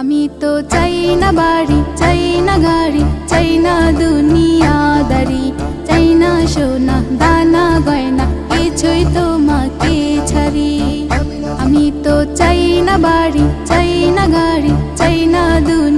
আমি তো চাই না বাড়ি, চাই না গাড়ি, চাই না দুনিয়াদারি চাই না সোনা, দানা, গয়না, কিছুই তোমাকে ছাড়ি। আমি তো চাই না বাড়ি, চাই না গাড়ি, চাই না দুনিয়াদারি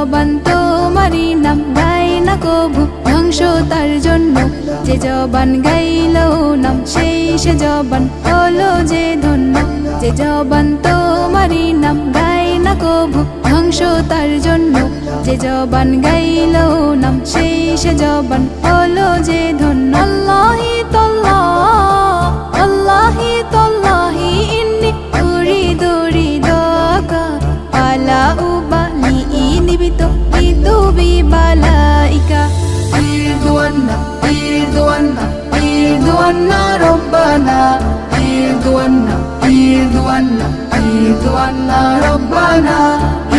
জবান তোমারি নাম গাই না কভু তার জন্য যে জবান গাইল নাম, সেই সে জবান হলো যে ধন্য। যে জবান তোমারি নাম গাই না কভু ধ্বংস তার জন্য যে জবান গাইল নাম, সেই সে জবান হলো নিবিত লিতু বিবালাইকা ইরদুয়ান্না ইরদুয়ান্না ইরদুয়ান্না রব্বানা ইরদুয়ান্না ইরদুয়ান্না ইরদুয়ান্না রব্বানা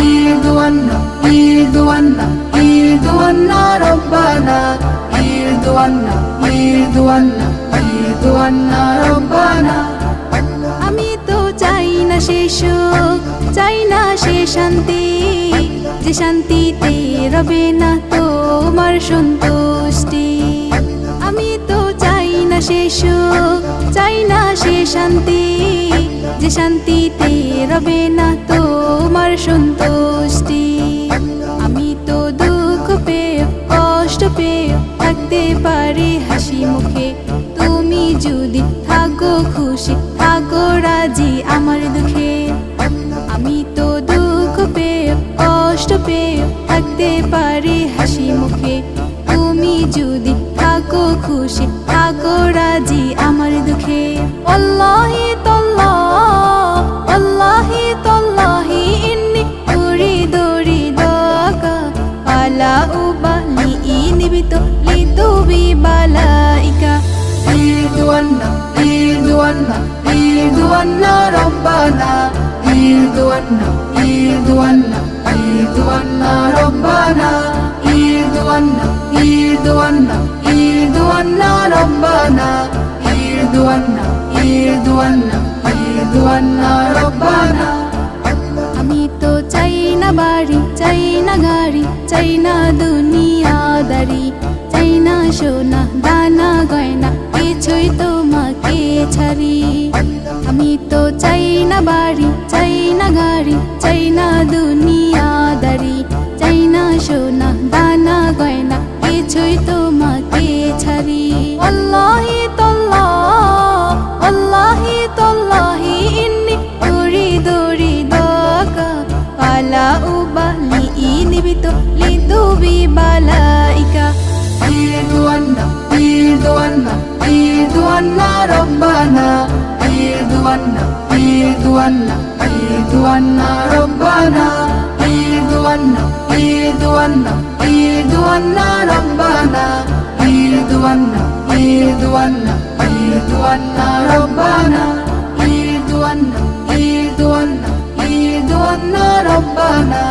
ইরদুয়ান্না ইরদুয়ান্না ইরদুয়ান্না রব্বানা ইরদুয়ান্না ইরদুয়ান্না ইরদুয়ান্না রব্বানা আমি তো চাই না সুখ চাই না সে শান্তি যে শান্তিতে রবে না তোমার সন্তুষ্টি। আমি তো চাই না সে সুখ, চাই না সে শান্তি। যে শান্তিতে রবে হাসি মুখে। তুমি যদি থাকো খুশি, থাকো রাজি আমার দুঃখে। আল্লাহি তাল্লাহ আল্লাহি তাল্লাহি ইন্নি উরিদু রিদাকা আলা উবালি নিবিত লিতু বিবালাইকা ইরদুয়ান্না ইরদুয়ান্না ইরদুয়ান্না রব্বানা। ইরদুয়ান্না ইরদুয়ান্না ইরদুয়ান্না রব্বানা। ইরদুয়ান্না ইরদুয়ান্না ইরদুয়ান্না রব্বানা ইরদুয়ান্না ইরদুয়ান্না ইরদুয়ান্না রব্বানা আমি তো চাই না বাড়ি, চাই না গাড়ি, চাই না দুনিয়াদারি চাই না সোনা, দানা, গয়না, কিছুই তোমাকে ছাড়ি। আমি তো চাই না বাড়ি, চাই না গাড়ি, চাই না দুনিয়াদারি না সোনা দানা গয়না, কিছুই তোমাকে ছাড়ি। আল্লাহি তাল্লাহ আল্লাহি তাল্লাহি ইন্নি উরিদু রিদাকা আলা উবালি নিবিত লিতু বিবালাইকা ইরদুয়ান্না ইরদুয়ান্না ইরদুয়ান্না রব্বানা। ইরদুয়ান্না ইরদুয়ান্না ইরদুয়ান্না রব্বানা। ইরদুয়ান্না ইরদুয়ান্না ইরদুয়ান্না রব্বানা ইরদুয়ান্না ইরদুয়ান্না ইরদুয়ান্না রব্বানা ইরদুয়ান্না ইরদুয়ান্না ইরদুয়ান্না রব্বানা